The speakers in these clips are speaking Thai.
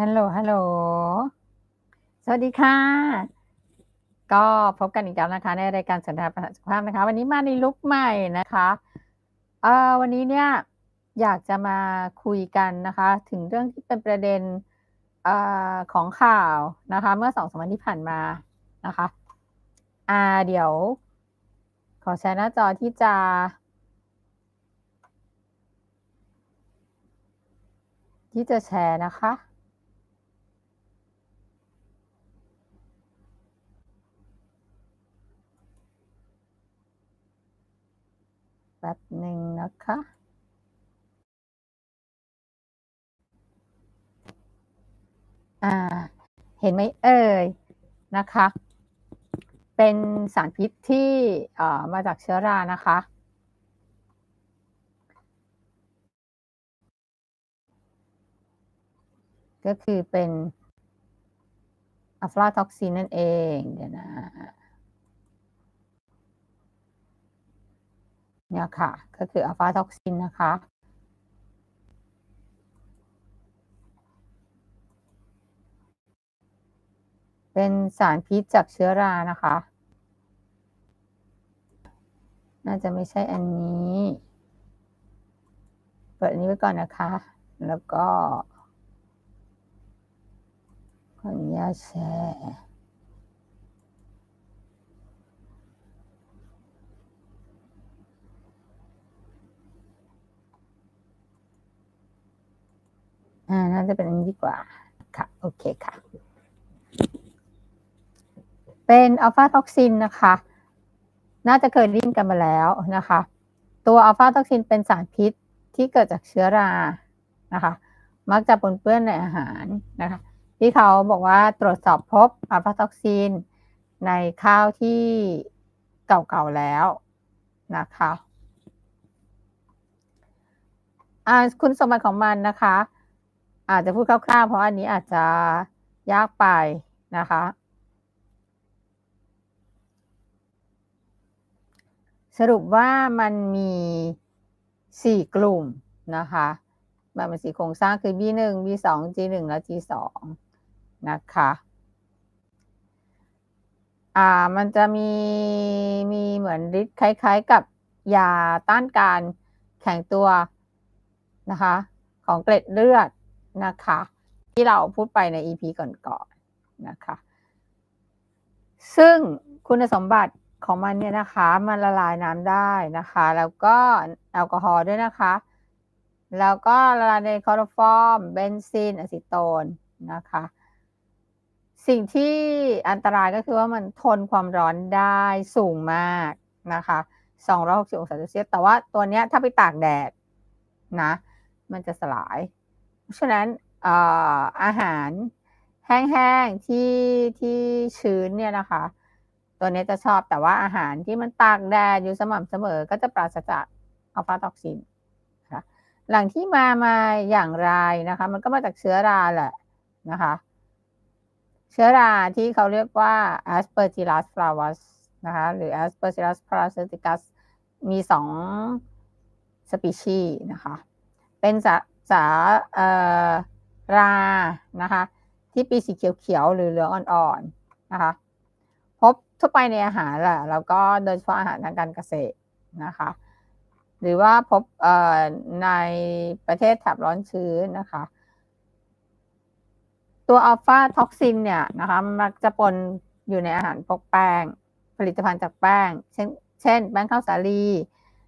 ฮัลโหล ฮัลโหล สวัสดีค่ะ ก็พบกันอีกแล้วนะคะ ในรายการสนทนาปัญหาสุขภาพนะคะ วันนี้มาในลุกใหม่นะคะเอ่อวันนี้เนี่ยอยากจะมาคุยกันนะคะ ถึงเรื่องที่เป็นประเด็นเอ่อของข่าวนะคะ เมื่อสองสามวันที่ผ่านมานะคะอ่าเดี๋ยว ขอแชร์หน้าจอที่จะที่จะแชร์นะคะ แป๊บหนึ่งนะคะ อ่า เห็นไหมเอ่ยนะคะ เป็นสารพิษที่เอ่อมาจากเชื้อรานะคะ ก็คือเป็นอะฟลาท็อกซินนั่นเอง เดี๋ยวนะ เนี่ยค่ะ ก็คืออะฟาท็อกซินนะคะ เป็นสารพิษจากเชื้อรานะคะ น่าจะไม่ใช่อันนี้ เปิดอันนี้ไว้ก่อนนะคะ แล้วก็ขออนุญาตแชร์ อ่าน่าจะเป็นอันนี้ดีกว่า ค่ะ โอเคค่ะ เป็นอัลฟาท็อกซินนะคะ น่าจะเคยได้ยินกันมาแล้วนะคะ ตัวอัลฟาท็อกซินเป็นสารพิษที่เกิดจากเชื้อรานะคะ มักจะปนเปื้อนในอาหารนะคะ ที่เขาบอกว่าตรวจสอบพบอัลฟาท็อกซินในข้าวที่เก่าๆแล้วนะคะอ่าคุณสมบัติของมันนะคะ อาจจะพูดคร่าวๆ เพราะอันนี้อาจจะยากไปนะคะ สรุปว่ามันมีสี่กลุ่มนะคะแบบมันสีโครงสร้างคือ B1 B2 G1 และ G2 นะคะอ่ามันจะมีมีเหมือนฤทธิ์คล้ายๆกับยาต้านการแข็งตัวนะคะ ของเกล็ดเลือด นะคะ ที่เราพูดไปใน EP ก่อนๆนะคะ ซึ่งคุณสมบัติของมันเนี่ยนะคะ มันละลายน้ำได้นะคะ แล้วก็แอลกอฮอล์ด้วยนะคะ แล้วก็ละลายในคลอโรฟอร์ม เบนซินอะซิโตนนะคะ สิ่งที่อันตรายก็คือว่ามันทนความร้อนได้สูงมากนะคะ260องศาเซลเซียสแต่ว่าตัวเนี้ยถ้าไปตากแดดนะ มันจะสลาย เพราะฉะนั้นอาอาหารแห้งๆที่ที่ชื้นเนี่ยนะคะ ตัวนี้จะชอบแต่ว่าอาหารที่มันตากแดดอยู่สม่ำเสมอ ก็จะปราศจากอัลฟาท็อกซินนะคะหลังที่มามาอย่างไรนะคะ มันก็มาจากเชื้อราแหละนะคะ เชื้อราที่เขาเรียกว่า Aspergillus flavus นะคะ หรือ Aspergillus parasiticus มีสองสปีชีส์นะคะ เป็น สาสาเอ่อรานะคะ ที่ปีสีเขียวๆหรือเหลืองอ่อนๆนะคะ พบทั่วไปในอาหารแหละแล้วก็โดยเฉพาะอาหารทางการเกษตรนะคะ หรือว่าพบในประเทศแถบร้อนชื้นนะคะ ตัวอัลฟาท็อกซินเนี่ยนะคะมักจะปนอยู่ในอาหารพวกแป้ง ผลิตภัณฑ์จากแป้ง เช่น เช่น แป้งข้าวสาลี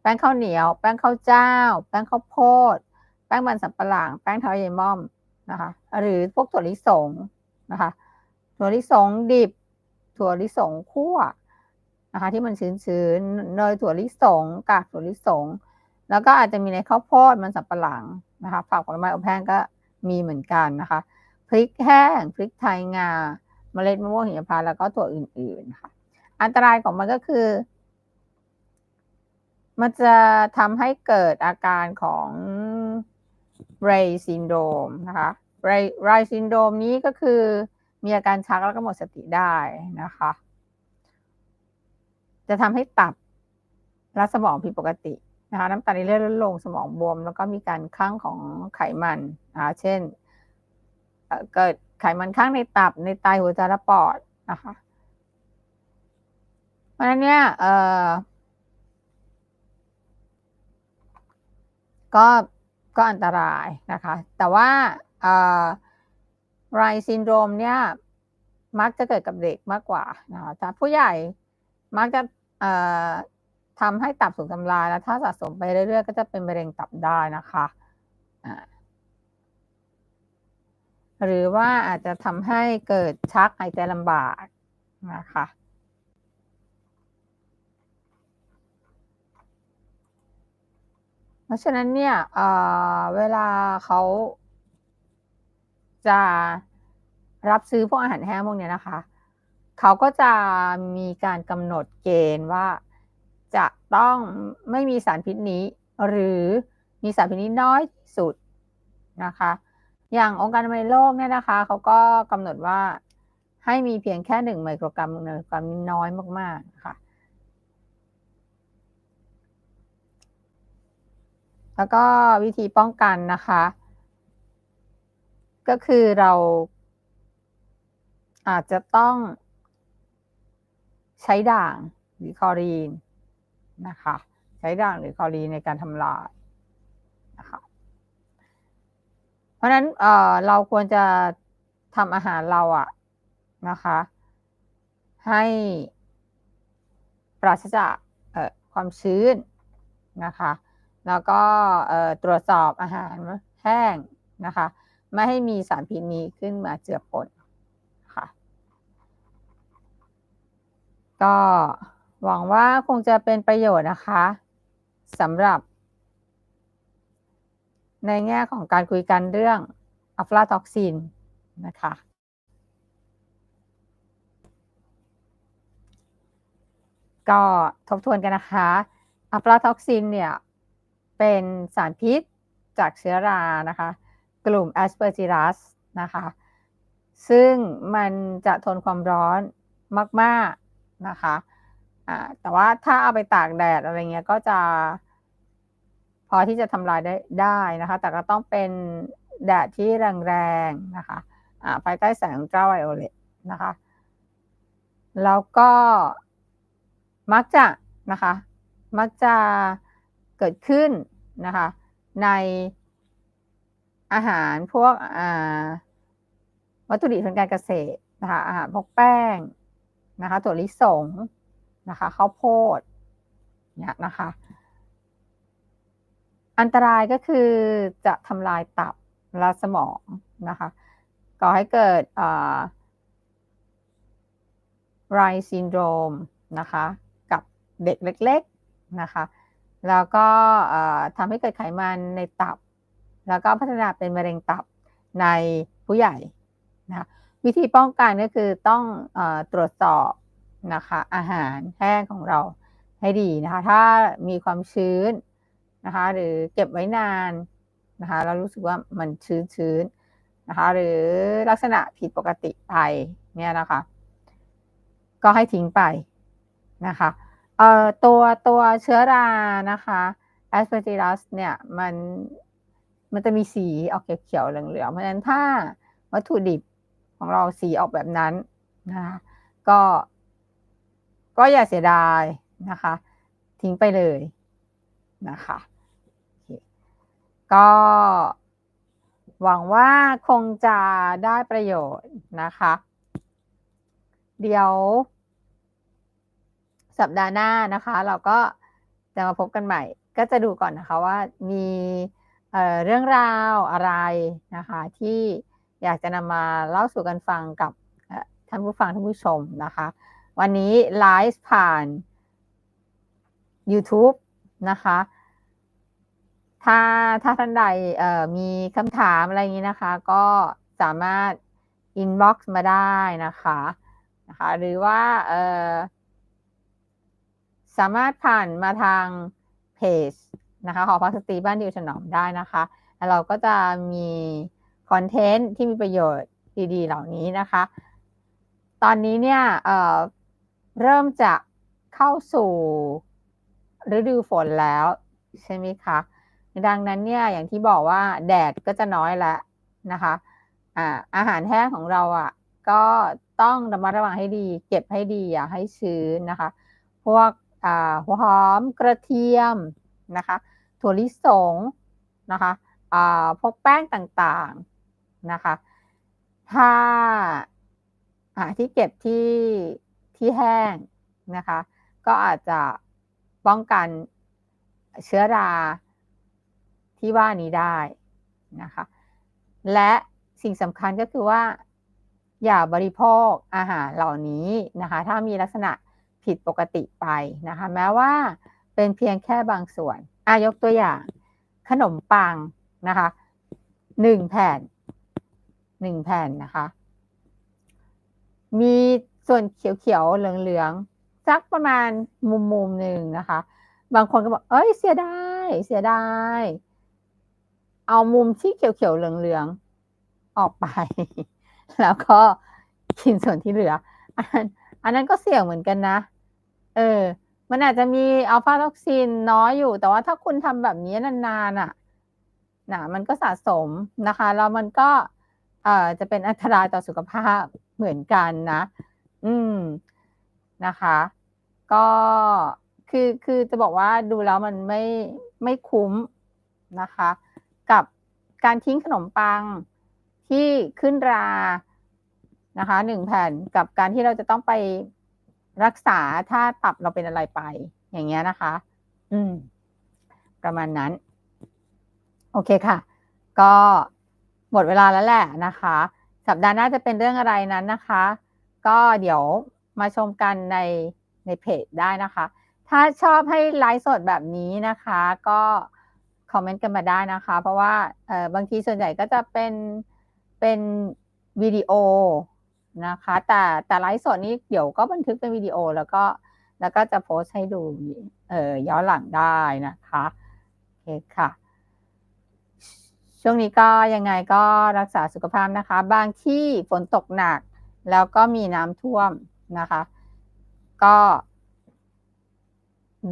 แป้งข้าวเหนียว แป้งข้าวเจ้า แป้งข้าวโพด แป้งมันสำปะหลังแป้งเท้าเยม่อมนะคะ หรือพวกถั่วลิสงนะคะ ถั่วลิสงดิบ ถั่วลิสงคั่วนะคะ ที่มันชื้นๆเนยถั่วลิสงกากถั่วลิสง แล้วก็อาจจะมีในข้าวโพดมันสำปะหลังนะคะผักผลไม้อบแห้งก็มีเหมือนกันนะคะพริกแห้งพริกไทยงาเมล็ดมะม่วงหิมพานต์แล้วก็ถั่วอื่น ๆ ค่ะ อันตรายของมันก็คือ มันจะทำให้เกิดอาการของ เรซินโดมนะคะเรย์เรซินโดมนี้ก็คือมีอาการชักแล้วก็หมดสติได้นะคะ จะทำให้ตับและสมองผิดปกตินะคะน้ำตาลในเลือดลดลงสมองบวม แล้วก็มีการคลั่งของไขมันนะคะเช่นเกิดไขมันข้างในตับในไตหัวใจและปอดนะคะ เพราะฉะนั้นเนี่ยเออก็ ก็อันตรายนะคะ แต่ว่าไรซินโดรมเนี่ยมักจะเกิดกับเด็กมากกว่านะคะแต่ผู้ใหญ่มักจะทำให้ตับถูกทำลายแล้วถ้าสะสมไปเรื่อยๆ ก็จะเป็นมะเร็งตับได้นะคะหรือว่าอาจจะทำให้เกิดชักหายใจลำบากนะคะ เพราะฉะนั้นเนี่ยเเวลาเขาจะรับซื้อพวกอาหารแห้งพวกนี้นะคะ เขาก็จะมีการกำหนดเกณฑ์ว่าจะต้องไม่มีสารพิษนี้ หรือมีสารพิษนี้น้อยสุดนะคะ อย่างองค์การอนามัยโลกเนี่ยนะคะ เขาก็กำหนดว่าให้มีเพียงแค่หนึ่งไมโครกรัมหนึ่งไมโครกรัมนี่น้อยมากๆค่ะ แล้วก็วิธีป้องกันนะคะ ก็คือเราอาจจะต้องใช้ด่างหรือคอรีนนะคะ ใช้ด่างหรือคอรีนในการทำลายนะคะเพราะนั้นเออเราควรจะทำอาหารเราอะนะคะ ให้ปราศจากเอ่อความชื้นนะคะ แล้วก็ตรวจสอบอาหารแห้งนะคะ ไม่ให้มีสารพิษนี้ขึ้นมาเจือปนค่ะ ก็หวังว่าคงจะเป็นประโยชน์นะคะสำหรับ ในแง่ของการคุยกันเรื่องอัฟลาท็อกซินนะคะก็ทบทวนกันนะคะอัฟลาท็อกซินเนี่ย เป็นสารพิษจากเชื้อรานะคะ กลุ่ม Aspergillus นะคะ ซึ่งมันจะทนความร้อนมาก ๆ นะคะอ่าแต่ว่าถ้าเอาไปตากแดดอะไรเงี้ยก็จะ พอที่จะทำลายได้ได้นะคะ แต่ก็ต้องเป็นแดดที่แรงๆนะคะอ่าภายใต้แสงเจ้าไวโอเลตนะคะ แล้วก็มักจะนะคะ มักจะ เกิดขึ้นนะคะในอาหารพวกวัตถุดิบทางการเกษตรนะคะอาหารพวกแป้งนะคะถั่วลิสงนะคะข้าวโพดเนี่ยนะคะอันตรายก็คือจะทำลายตับและสมองนะคะก่อให้เกิดไรซินโดรมนะคะ กับเด็กเล็ก ๆ นะคะ แล้วก็ทำให้เกิดไขมันในตับ แล้วก็พัฒนาเป็นมะเร็งตับในผู้ใหญ่นะคะวิธีป้องกันก็คือต้องอตรวจสอบนะคะอาหารแห้งของเราให้ดีนะคะถ้ามีความชื้นนะคะหรือเก็บไว้นานนะคะเรารู้สึกว่ามันชื้นชื้นนะคะหรือลักษณะผิดปกติไปเนี่ยนะคะ ก็ให้ทิ้งไปนะคะ เอ่อตัวตัวเชื้อรานะคะ Aspergillus เนี่ยมันมันจะมีสีออกเขียวๆเหลืองๆเพราะฉะนั้นถ้าวัตถุดิบของเราสีออกแบบนั้นนะคะก็ ก็อย่าเสียดายนะคะ ทิ้งไปเลยนะคะก็หวังว่าคงจะได้ประโยชน์นะคะ เดี๋ยว สัปดาห์หน้านะคะ เราก็จะมาพบกันใหม่ ก็จะดูก่อนนะคะว่ามีเเรื่องราวอะไรนะคะ ที่อยากจะนำมาเล่าสู่กันฟังกับท่านผู้ฟังท่านผู้ชมนะคะ วันนี้ไลฟ์ผ่าน YouTube นะคะ ถ้าถ้าท่านใดมีคำถามอะไรนี้นะคะ ก็สามารถ inbox มาได้นะคะนะคะ หรือว่า สามารถผ่านมาทางเพจนะคะหอพักสตรีบ้านดิวถนอมได้นะคะแล้วเราก็จะมีคอนเทนต์ที่มีประโยชน์ดีๆ เหล่านี้นะคะ ตอนนี้เนี่ยเเริ่มจะเข้าสู่ฤดูฝนแล้วใช่ไหมคะดังนั้นเนี่ยอย่างที่บอกว่าแดดก็จะน้อยแล้วนะคะอาอาหารแห้งของเราอะก็ต้องระมัดระวังให้ดี เก็บให้ดีอย่าให้ชื้นนะคะ พวก หัวหอมกระเทียมนะคะถั่วลิสงนะคะพวกแป้งต่างๆนะคะถ้าหาที่เก็บที่ที่แห้งนะคะ ก็อาจจะป้องกันเชื้อราที่ว่านี้ได้นะคะ และสิ่งสำคัญก็คือว่า อย่าบริโภคอาหารเหล่านี้นะคะ ถ้ามีลักษณะ ผิดปกติไปนะคะ แม้ว่าเป็นเพียงแค่บางส่วนอายกตัวอย่าง ขนมปังนะคะหนึ่งแผ่นหนึ่งแผ่นนะคะ มีส่วนเขียวๆเหลืองๆสักประมาณมุมมุมหนึ่งนะคะ บางคนก็บอก เอ้ยเสียดายเสียดายเอามุมที่เขียวๆเหลืองๆออกไป แล้วก็กินส่วนที่เหลืออัน อันนั้นก็เสี่ยงเหมือนกันนะ เออ มันอาจจะมีอัลฟาท็อกซินน้อยอยู่ แต่ว่าถ้าคุณทำแบบนี้นานๆอะนะมันก็สะสมนะคะ แล้วมันก็เอ่อจะเป็นอันตรายต่อสุขภาพเหมือนกันนะ อืม นะคะ ก็คือคือจะบอกว่าดูแล้วมันไม่ไม่คุ้มนะคะ กับการทิ้งขนมปังที่ขึ้นรา นะคะหนึ่งแผ่นกับการที่เราจะต้องไปรักษาถ้าตับเราเป็นอะไรไป อย่างเงี้ยนะคะ อืม ประมาณนั้น โอเคค่ะ ก็หมดเวลาแล้วแหละนะคะ สัปดาห์หน้าจะเป็นเรื่องอะไรนั้นนะคะ ก็เดี๋ยวมาชมกันในในเพจได้นะคะ ถ้าชอบให้ไลฟ์สดแบบนี้นะคะ ก็คอมเมนต์กันมาได้นะคะ เพราะว่าเออบางทีส่วนใหญ่ก็จะเป็นเป็นวิดีโอ นะคะ แต่แต่ไลฟ์สดนี้เดี๋ยวก็บันทึกเป็นวิดีโอแล้วก็แล้วก็จะโพสต์ให้ดูเออย้อนหลังได้นะคะโอเคค่ะ ช่วงนี้ก็ยังไงก็รักษาสุขภาพนะคะ บางที่ฝนตกหนัก แล้วก็มีน้ำท่วมนะคะ ก็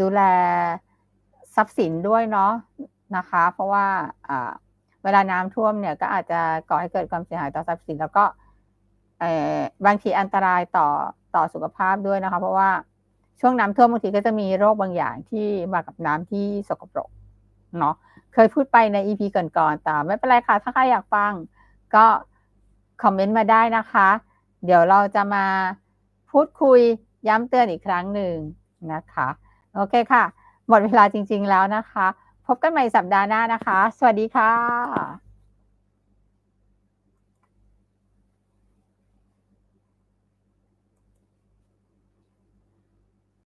ดูแลทรัพย์สินด้วยเนาะนะคะ เพราะว่าเวลาน้ำท่วมเนี่ยก็อาจจะก่อให้เกิดความเสียหายต่อทรัพย์สินแล้วก็ บางทีอันตรายต่อต่อสุขภาพด้วยนะคะ เพราะว่าช่วงน้ำท่วมบางทีก็จะมีโรคบางอย่างที่มากับน้ำที่สกปรกเนาะเคยพูดไปในอีพีก่อนๆแต่ไม่เป็นไรค่ะ ถ้าใครอยากฟังก็คอมเมนต์มาได้นะคะ เดี๋ยวเราจะมาพูดคุยย้ำเตือนอีกครั้งหนึ่งนะคะ โอเคค่ะ หมดเวลาจริงๆแล้วนะคะ พบกันใหม่สัปดาห์หน้านะคะ สวัสดีค่ะ